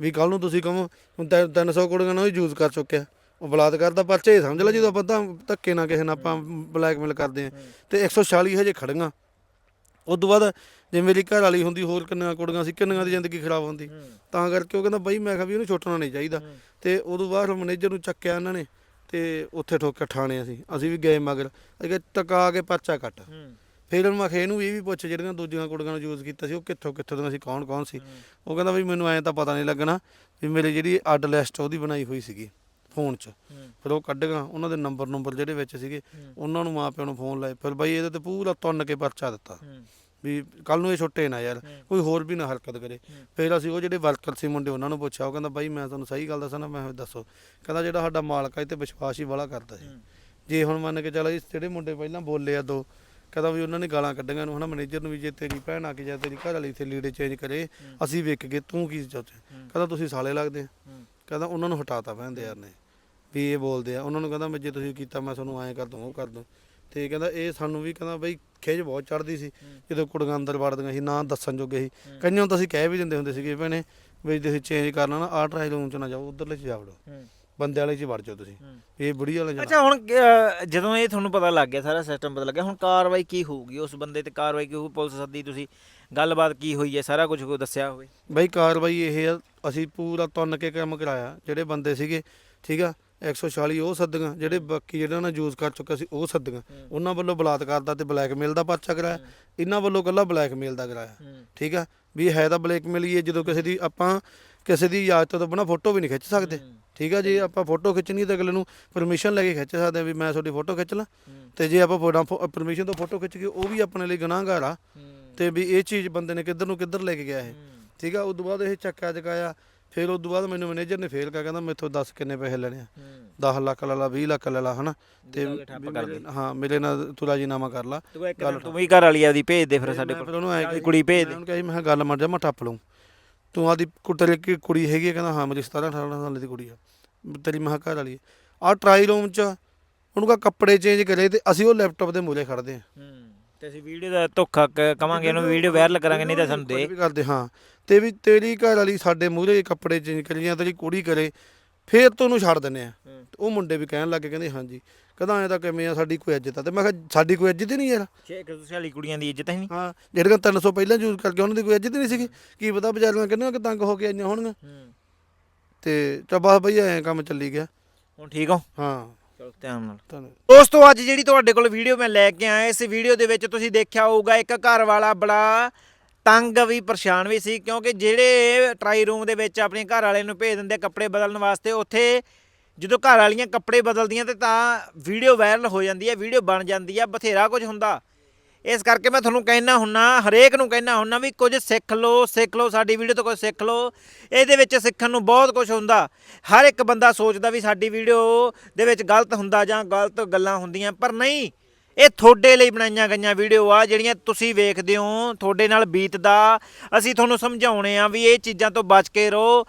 ਵੀ ਕੱਲ ਨੂੰ ਤੁਸੀਂ ਕਹੋ ਹੁਣ 300 ਕੁੜੀਆਂ ਨੂੰ ਯੂਜ਼ ਕਰ ਚੁੱਕਿਆ। ਉਹ ਬਲਾਤਕਾਰ ਦਾ ਪਰਚਾ ਇਹ ਸਮਝ ਲੈ ਜਦੋਂ ਆਪਾਂ ਤਾਂ ਧੱਕੇ ਨਾਲ ਕਿਸੇ ਨਾਲ ਆਪਾਂ ਬਲੈਕਮੇਲ ਕਰਦੇ ਆ। ਤੇ 146 ਹਜੇ ਖੜੀਆਂ ਉਸ ਤੋਂ ਬਾਅਦ ਜੇ ਮੇਰੀ ਘਰ ਵਾਲੀ ਹੁੰਦੀ ਹੋਰ ਕਿੰਨੀਆਂ ਕੁੜੀਆਂ ਸੀ ਕਿੰਨੀਆਂ ਦੀ ਜ਼ਿੰਦਗੀ ਖਰਾਬ ਹੁੰਦੀ। ਤਾਂ ਕਰਕੇ ਉਹ ਕਹਿੰਦਾ ਬਈ ਮੈਂ ਕਿਹਾ ਵੀ ਇਹਨੂੰ ਛੁੱਟਣਾ ਨਹੀਂ ਚਾਹੀਦਾ। ਤੇ ਉਦੋਂ ਬਾਅਦ ਮੈਨੇਜਰ ਨੂੰ ਚੱਕਿਆ ਇਹਨਾਂ ਨੇ ਤੇ ਉੱਥੇ ਠੋਕਿਆ ਠਾਣੇ ਅਸੀਂ ਅਸੀਂ ਵੀ ਗਏ ਮਗਰ ਕਿਹਾ ਟਕਾ ਕੇ ਪਰਚਾ ਕੱਟ। ਫਿਰ ਉਹਨੂੰ ਮੈਂ ਕਿਹਾ ਇਹਨੂੰ ਇਹ ਵੀ ਪੁੱਛ ਜਿਹੜੀਆਂ ਦੂਜੀਆਂ ਕੁੜੀਆਂ ਨੂੰ ਯੂਜ਼ ਕੀਤਾ ਸੀ ਉਹ ਕਿੱਥੋਂ ਕਿੱਥੋਂ ਦੀਆਂ ਸੀ ਕੌਣ ਕੌਣ ਸੀ? ਉਹ ਕਹਿੰਦਾ ਵੀ ਮੈਨੂੰ ਐਂ ਤਾਂ ਪਤਾ ਨਹੀਂ ਲੱਗਣਾ ਵੀ ਮੇਰੀ ਜਿਹੜੀ ਅੱਡ ਲਿਸਟ ਉਹਦੀ ਬਣਾਈ ਹੋਈ ਸੀਗੀ। ਫੋਨ 'ਚ। ਫਿਰ ਉਹ ਕੱਢਗਾ ਉਹਨਾਂ ਦੇ ਨੰਬਰ ਨੰਬਰ ਜਿਹੜੇ ਵਿੱਚ ਸੀਗੇ, ਉਹਨਾਂ ਨੂੰ ਮਾਪਿਆਂ ਨੂੰ ਫੋਨ ਲਾਏ। ਫਿਰ ਬਾਈ ਇਹਦੇ ਤੇ ਪੂਰਾ ਤੁੰਨ ਕੇ ਪਰਚਾ ਦਿੱਤਾ। ਵੀ ਕੱਲ ਨੂੰ ਇਹ ਛੁੱਟੇ ਨਾ ਯਾਰ, ਕੋਈ ਹੋਰ ਵੀ ਨਾ ਹਰਕਤ ਕਰੇ। ਫਿਰ ਅਸੀਂ ਉਹ ਜਿਹੜੇ ਵਰਕਰ ਸੀ ਮੁੰਡੇ, ਉਹਨਾਂ ਨੂੰ ਪੁੱਛਿਆ, ਉਹ ਕਹਿੰਦਾ, ਬਾਈ ਮੈਂ ਤੁਹਾਨੂੰ ਸਹੀ ਗੱਲ ਦੱਸਾਂ ਨਾ, ਮੈਂ ਦੱਸੋ। ਕਹਿੰਦਾ, ਜਿਹੜਾ ਸਾਡਾ ਮਾਲਕ ਹੈ ਇਹ ਤੇ ਵਿਸ਼ਵਾਸ ਹੀ ਬੜਾ ਕਰਦਾ ਸੀ ਜੇ ਹੁਣ ਮੰਨ ਕੇ ਚੱਲ ਜਿਹੜੇ ਮੁੰਡੇ ਪਹਿਲਾਂ ਬੋਲੇ ਆ ਦੋ, ਕਹਿੰਦਾ ਵੀ ਉਹਨਾਂ ਨੇ ਗਾਲਾਂ ਕੱਢੀਆਂ ਨੂੰ, ਹਨਾ, ਮੈਨੇਜਰ ਨੂੰ ਵੀ ਜੇ ਤੇਰੀ ਭੈਣ ਆ ਕੇ ਜਾਂ ਤੇਰੀ ਘਰ ਵਾਲੀ ਇੱਥੇ ਲੀੜੇ ਚੇਂਜ ਕਰੇ, ਅਸੀਂ ਵੇਖ ਕੇ ਤੂੰ ਕੀ ਚਾਹੁੰਦੇ ਕਹਿੰਦਾ, ਤੁਸੀਂ ਸਾਲੇ ਲੱਗਦੇ ਆ। ਕਹਿੰਦਾ, ਉਹਨਾਂ ਨੂੰ ਹਟਾਤਾ ਭੈਣ ਦੇ ਯਾਰ ਨੇ। ਵੀ ਇਹ ਬੋਲਦੇ ਆ। ਉਹਨਾਂ ਨੂੰ ਕਹਿੰਦਾ ਮੈਂ ਜੇ ਤੁਸੀਂ ਕੀਤਾ ਮੈਂ ਤੁਹਾਨੂੰ ਐਂ ਕਰ ਦੂੰ ਉਹ ਕਰ ਦੂੰ। ਤੇ ਕਹਿੰਦਾ ਇਹ ਸਾਨੂੰ ਵੀ ਕਹਿੰਦਾ ਬਈ ਖਿਜ ਬਹੁਤ ਚੜਦੀ ਸੀ। ਜਦੋਂ ਕੁੜੀਆਂ ਅੰਦਰ ਵੜਦੀਆਂ ਸੀ ਨਾ ਦੱਸਣ ਜੋਗੇ ਸੀ। ਕਈਆਂ ਨੂੰ ਤਾਂ ਅਸੀਂ ਕਹਿ ਵੀ ਦਿੰਦੇ ਹੁੰਦੇ ਸੀਗੇ ਭੈਣੇ ਵੀ ਤੁਸੀਂ ਚੇਂਜ ਕਰਨਾ ਨਾ ਆਹ ਟਰਾਈ ਰੂਮ ਚ ਨਾ ਜਾਓ ਉਧਰਲੇ ਚ ਜਾ ਵੜੋ। ਬੰਦੇ ਵਾਲੇ ਚ ਵੜ ਜਾਓ ਤੁਸੀਂ। ਇਹ ਬੁੜੀ ਵਾਲੇ ਅੱਛਾ ਹੁਣ ਅਹ, ਜਦੋਂ ਇਹ ਤੁਹਾਨੂੰ ਪਤਾ ਲੱਗ ਗਿਆ ਸਾਰਾ ਸਿਸਟਮ ਪਤਾ ਲੱਗਿਆ ਹੁਣ ਕਾਰਵਾਈ ਕੀ ਹੋਊਗੀ? ਉਸ ਬੰਦੇ ਤੇ ਕਾਰਵਾਈ ਕੀ ਹੋਊ? ਪੁਲਿਸ ਸੱਦੀ ਤੁਸੀਂ ਗੱਲਬਾਤ ਕੀ ਹੋਈ ਹੈ? ਸਾਰਾ ਕੁਝ ਕੋਈ ਦੱਸਿਆ ਹੋਵੇ? ਬਈ ਕਾਰਵਾਈ ਇਹ ਆ ਅਸੀਂ ਪੂਰਾ ਤੁੰਨ ਕੇ ਕੰਮ ਕਰਾਇਆ ਜਿਹੜੇ ਬੰਦੇ ਸੀਗੇ ਠੀਕ ਆ? 146 ਉਹ ਸੱਦੀਆਂ ਜਿਹੜੇ ਬਾਕੀ ਜਿਹੜਾ ਨਾ ਯੂਜ਼ ਕਰ ਚੁੱਕਾ ਸੀ ਉਹ ਸੱਦੀਆਂ। ਉਹਨਾਂ ਵੱਲੋਂ ਬਲਾਤਕਾਰ ਦਾ ਤੇ ਬਲੈਕਮੇਲ ਦਾ ਪਰਚਾ ਕਰਾਇਆ। ਇਹਨਾਂ ਵੱਲੋਂ ਕੱਲਾ ਬਲੈਕਮੇਲ ਦਾ ਕਰਾਇਆ। ਠੀਕ ਆ? ਵੀ ਹੈ ਤਾਂ ਬਲੈਕਮੇਲ ਹੀ ਹੈ ਜਦੋਂ ਕਿਸੇ ਦੀ ਆਪਾਂ ਕਿਸੇ ਦੀ ਇਜਾਜ਼ਤ ਤੋਂ ਬਿਨਾਂ ਫੋਟੋ ਵੀ ਨਹੀਂ ਖਿੱਚ ਸਕਦੇ। ਠੀਕ ਆ? ਜੇ ਆਪਾਂ ਫੋਟੋ ਖਿੱਚਣੀ ਤਾਂ ਅਗਲੇ ਨੂੰ ਪਰਮਿਸ਼ਨ ਲੈ ਕੇ ਖਿੱਚ ਸਕਦੇ ਆ ਵੀ ਮੈਂ ਤੁਹਾਡੀ ਫੋਟੋ ਖਿੱਚ ਲਾਂ। ਤੇ ਜੇ ਆਪਾਂ ਫੋਟੋ ਪਰਮਿਸ਼ਨ ਤੋਂ ਫੋਟੋ ਖਿੱਚ ਕੇ ਉਹ ਵੀ ਆਪਣੇ ਲਈ ਗੁਨਾਹਗਾਰ ਆ। ਤੇ ਵੀ ਇਹ ਚੀਜ਼ ਬੰਦੇ ਨੇ ਕਿੱਧਰ ਨੂੰ ਕਿੱਧਰ ਲੈ ਕੇ ਗਿਆ ਇਹ। ਠੀਕ ਆ? ਉਸ ਤੋਂ ਬਾਅਦ ਇਹ ਚੱਕਾ ਚਕਾਇਆ ਫਿਰ ਉਸ ਤੋਂ ਬਾਅਦ ਮੈਨੂੰ ਮੈਨੇਜਰ ਨੇ ਫੇਲ ਕਰ ਕਹਿੰਦਾ ਮੈਥੋਂ ਦੱਸ ਕਿੰਨੇ ਪੈਸੇ ਲੈਣੇ ਆ। 10 ਲੱਖ ਲੈ ਲਾ 20 ਲੱਖ ਲੈ ਲਾ ਹਨਾ? ਤੇ ਜਾ ਕੇ ਹਾਂ ਮੇਰੇ ਨਾਲ ਤੂੰ ਰਾਜੀਨਾਮਾ ਕਰ ਲਾ। ਤੂੰ ਇੱਕ ਦਿਨ ਤੂੰ ਵੀ ਘਰ ਵਾਲੀ ਆਦੀ ਭੇਜ ਦੇ ਫਿਰ ਸਾਡੇ ਕੋਲ। ਫਿਰ ਉਹਨੂੰ ਐ ਕੁੜੀ ਭੇਜ ਦੇ। ਉਹਨੂੰ ਕਿਹਾ ਮੈਂ ਗੱਲ ਮਰ ਜਾ ਮੈਂ ਟੱਪ ਲਊਂ। ਤੂੰ ਆਦੀ ਕੁੜੀ ਕੀ ਕੁੜੀ ਹੈਗੀ? ਕਹਿੰਦਾ ਹਾਂ ਮੇਰੀ 17 18 ਸਾਲ ਦੀ ਕੁੜੀ ਆ। ਤੇਰੀ ਮਹਾ ਘਰ ਵਾਲੀ ਆ। ਟਰਾਈ ਰੂਮ ਚ ਉਹਨੂੰ ਕਹਾ ਕੱਪੜੇ ਚੇਂਜ ਕਰੇ ਤੇ ਅਸੀਂ ਉਹ ਲੈਪਟਾਪ ਦੇ ਮੂਹਰੇ ਖੜਦੇ ਆ। ਹੂੰ ਤੇ ਅਸੀਂ ਵੀਡੀਓ ਦਾ ਧੋਖਾ ਕ- ਕਵਾਂਗੇ ਇਹਨੂੰ ਵੀਡੀਓ ਵਾਇਰਲ ਕਰਾਂਗੇ ਨਹੀਂ ਤਾਂ ਸਾਨੂੰ ਦੇ। ਵੀ ਕਰਦੇ ਹਾਂ। ਤੇ ਵੀ ਤੇਰੀ ਘਰ ਵਾਲੀ ਸਾਡੇ ਮੂਹਰੇ ਕੱਪੜੇ ਚੇਂਜ ਕਰੀ ਜਾਂ ਤੇਰੀ ਕੁੜੀ ਕਰੇ ਫੇਰ ਤੁਹਾਨੂੰ ਛੱਡ ਦਿੰਨੇ ਆ। ਉਹ ਮੁੰਡੇ ਵੀ ਕਹਿਣ ਲੱਗੇ ਕਹਿੰਦੇ ਹਾਂਜੀ ਕਹਿੰਦਾ ਐ ਤਾਂ ਕਿਵੇਂ ਆ ਸਾਡੀ ਕੋਈ ਇੱਜ਼ਤ ਆ? ਤੇ ਮੈਂ ਕਿਹਾ ਸਾਡੀ ਕੋਈ ਇੱਜ਼ਤ ਹੀ ਨਹੀਂ ਯਾਰ। ਛੇ ਖੁਸ਼ਹਾਲੀ ਕੁੜੀਆਂ ਦੀ ਇੱਜ਼ਤ ਹੈ ਨਹੀਂ? ਹਾਂ ਜਿਹੜੀਆਂ 300 ਪਹਿਲਾਂ ਯੂਜ਼ ਕਰਕੇ ਉਹਨਾਂ ਦੀ ਕੋਈ ਇੱਜ਼ਤ ਹੀ ਨਹੀਂ ਸੀਗੀ। ਕੀ ਪਤਾ ਵਿਚਾਰੀਆਂ ਕਿੰਨੀਆਂ ਕਿ ਤੰਗ ਹੋ ਕੇ ਆਈਆਂ ਹੋਣਗੀਆਂ। ਹੂੰ। ਤੇ ਚੱਬਾ ਬਈ ਐ ਕੰਮ ਚੱਲੀ ਗਿਆ। ਹੁਣ ਠੀਕ ਹੋ? ਹਾਂ। ਚਲੋ ਧਿਆਨ ਨਾਲ। ਦੋਸਤੋ ਅੱਜ ਜਿਹੜੀ ਤੁਹਾਡੇ ਕੋਲ ਵੀਡੀਓ ਮੈਂ ਲੈ ਕੇ ਆਇਆ ਇਸ ਵੀਡੀਓ ਦੇ ਵਿੱਚ ਤੁਸੀਂ ਦੇਖਿਆ ਹੋਊਗਾ ਇੱਕ ਘਰ ਵਾਲਾ ਬੜਾ ਤੰਗ ਵੀ ਪਰੇਸ਼ਾਨ ਵੀ ਸੀ, ਕਿਉਂਕਿ ਜਿਹੜੇ ਟਰਾਈ ਰੂਮ ਦੇ ਵਿੱਚ ਆਪਣੇ ਘਰ ਵਾਲੇ ਨੂੰ ਭੇਜ ਦਿੰਦੇ ਕੱਪੜੇ ਬਦਲਣ ਵਾਸਤੇ, ਉੱਥੇ ਜਦੋਂ ਘਰ ਵਾਲੀਆਂ ਕੱਪੜੇ ਬਦਲਦੀਆਂ ਤੇ ਤਾਂ ਵੀਡੀਓ ਵਾਇਰਲ ਹੋ ਜਾਂਦੀ ਹੈ ਵੀਡੀਓ ਬਣ ਜਾਂਦੀ ਹੈ ਬਥੇਰਾ ਕੁਝ ਹੁੰਦਾ। ਇਸ ਕਰਕੇ ਮੈਂ ਤੁਹਾਨੂੰ ਕਹਿਣਾ ਹੁੰਨਾ, ਹਰੇਕ ਨੂੰ ਕਹਿਣਾ ਹੁੰਨਾ ਵੀ ਕੁਝ ਸਿੱਖ ਲਓ ਸਿੱਖ ਲਓ, ਸਾਡੀ ਵੀਡੀਓ ਤੋਂ ਕੁਝ ਸਿੱਖ ਲਓ, ਇਹਦੇ ਵਿੱਚ ਸਿੱਖਣ ਨੂੰ ਬਹੁਤ ਕੁਝ ਹੁੰਦਾ। ਹਰ ਇੱਕ ਬੰਦਾ ਸੋਚਦਾ ਵੀ ਸਾਡੀ ਵੀਡੀਓ ਦੇ ਵਿੱਚ ਗਲਤ ਹੁੰਦਾ ਜਾਂ ਗਲਤ ਗੱਲਾਂ ਹੁੰਦੀਆਂ, ਪਰ ਨਹੀਂ ਇਹ ਤੁਹਾਡੇ ਲਈ ਬਣਾਈਆਂ ਗਈਆਂ ਵੀਡੀਓ ਆ, ਜਿਹੜੀਆਂ ਤੁਸੀਂ ਵੇਖਦੇ ਹੋ, ਤੁਹਾਡੇ ਨਾਲ ਬੀਤਦਾ। ਅਸੀਂ ਤੁਹਾਨੂੰ ਸਮਝਾਉਣੇ ਆ ਵੀ ਇਹ ਚੀਜ਼ਾਂ ਤੋਂ ਬਚ ਕੇ ਰਹੋ।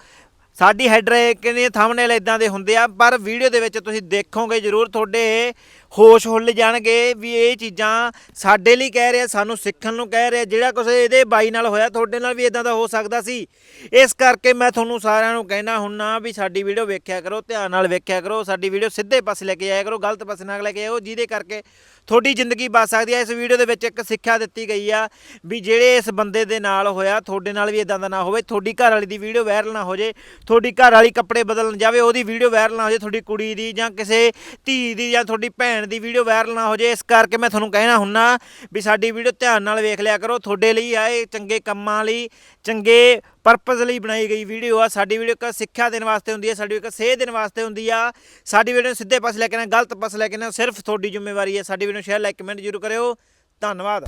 ਸਾਡੀ ਹੈਡਰੇਕ ਨੇ ਥੰਬਨੇਲ ਇਦਾਂ ਦੇ ਹੁੰਦੇ ਆ, ਪਰ ਵੀਡੀਓ ਦੇ ਵਿੱਚ ਤੁਸੀਂ ਦੇਖੋਗੇ ਜ਼ਰੂਰ ਤੁਹਾਡੇ ਹੋਸ਼ ਹੁੱਲ ਜਾਣਗੇ ਵੀ ਇਹ ਚੀਜ਼ਾਂ ਸਾਡੇ ਲਈ ਕਹਿ ਰਿਹਾ, ਸਾਨੂੰ ਸਿੱਖਣ ਨੂੰ ਕਹਿ ਰਿਹਾ, ਜਿਹੜਾ ਕੁਝ ਇਹਦੇ ਬਾਈ ਨਾਲ ਹੋਇਆ, ਤੁਹਾਡੇ ਨਾਲ ਵੀ ਇਦਾਂ ਦਾ ਹੋ ਸਕਦਾ ਸੀ। ਇਸ ਕਰਕੇ ਮੈਂ ਤੁਹਾਨੂੰ ਸਾਰਿਆਂ ਨੂੰ ਕਹਿਣਾ ਹੁੰਨਾ ਵੀ ਸਾਡੀ ਵੀਡੀਓ ਵੇਖਿਆ ਕਰੋ, ਧਿਆਨ ਨਾਲ ਵੇਖਿਆ ਕਰੋ, ਸਾਡੀ ਵੀਡੀਓ ਸਿੱਧੇ ਪਾਸੇ ਲੈ ਕੇ ਆਇਆ ਕਰੋ, ਗਲਤ ਪਾਸੇ ਨਾ ਲੈ ਕੇ ਆਇਓ, ਜਿਹਦੇ ਕਰਕੇ ਤੁਹਾਡੀ ਜ਼ਿੰਦਗੀ ਬਚ ਸਕਦੀ ਹੈ। ਇਸ ਵੀਡੀਓ ਦੇ ਵਿੱਚ ਇੱਕ ਸਿੱਖਿਆ ਦਿੱਤੀ ਗਈ ਆ ਵੀ ਜਿਹੜੇ ਇਸ ਬੰਦੇ ਦੇ ਨਾਲ ਹੋਇਆ, ਤੁਹਾਡੇ ਨਾਲ ਵੀ ਇਦਾਂ ਦਾ ਨਾ ਹੋਵੇ, ਤੁਹਾਡੀ ਘਰ ਵਾਲੀ ਦੀ ਵੀਡੀਓ ਵਾਇਰਲ ਨਾ ਹੋ ਜੇ, ਤੁਹਾਡੀ ਘਰ ਵਾਲੀ ਕੱਪੜੇ ਬਦਲਣ ਜਾਵੇ, ਉਹਦੀ ਵੀਡੀਓ ਵਾਇਰਲ ਨਾ ਹੋ ਜੇ, ਤੁਹਾਡੀ ਕੁੜੀ ਦੀ ਜਾਂ ਕਿਸੇ ਧੀ ਦੀ ਜਾਂ ਤੁਹਾਡੀ ਭੈਣ ਦੀ ਵੀਡੀਓ ਵਾਇਰਲ ਨਾ ਹੋ ਜੇ, ਇਸ ਕਰਕੇ ਮੈਂ ਤੁਹਾਨੂੰ ਕਹਿਣਾ ਹੁੰਨਾ ਵੀ ਸਾਡੀ ਵੀਡੀਓ ਧਿਆਨ ਨਾਲ ਵੇਖ ਲਿਆ ਕਰੋ। ਤੁਹਾਡੇ ਲਈ ਆਏ ਚੰਗੇ ਕੰਮਾਂ ਲਈ, ਚੰਗੇ ਪਰਪਸ ਲਈ ਬਣਾਈ ਗਈ ਵੀਡੀਓ ਆ। ਸਾਡੀ ਵੀਡੀਓ ਇੱਕ ਸਿੱਖਿਆ ਦੇਣ ਵਾਸਤੇ ਹੁੰਦੀ ਹੈ ਸਾਡੀ ਇੱਕ ਸੇਧ ਦੇਣ ਵਾਸਤੇ ਹੁੰਦੀ ਆ। ਸਾਡੀ ਵੀਡੀਓ ਨੂੰ ਸਿੱਧੇ ਪਾਸੇ ਲੈ ਕੇ ਨਾ ਗਲਤ ਪਾਸੇ ਲੈ ਕੇ ਨਾ ਸਿਰਫ ਤੁਹਾਡੀ ਜ਼ਿੰਮੇਵਾਰੀ ਹੈ ਸਾਡੀ ਵੀਡੀਓ ਨੂੰ ਸ਼ੇਅਰ ਲਾਈਕ ਕਮੈਂਟ ਜ਼ਰੂਰ ਕਰਿਓ। ਧੰਨਵਾਦ।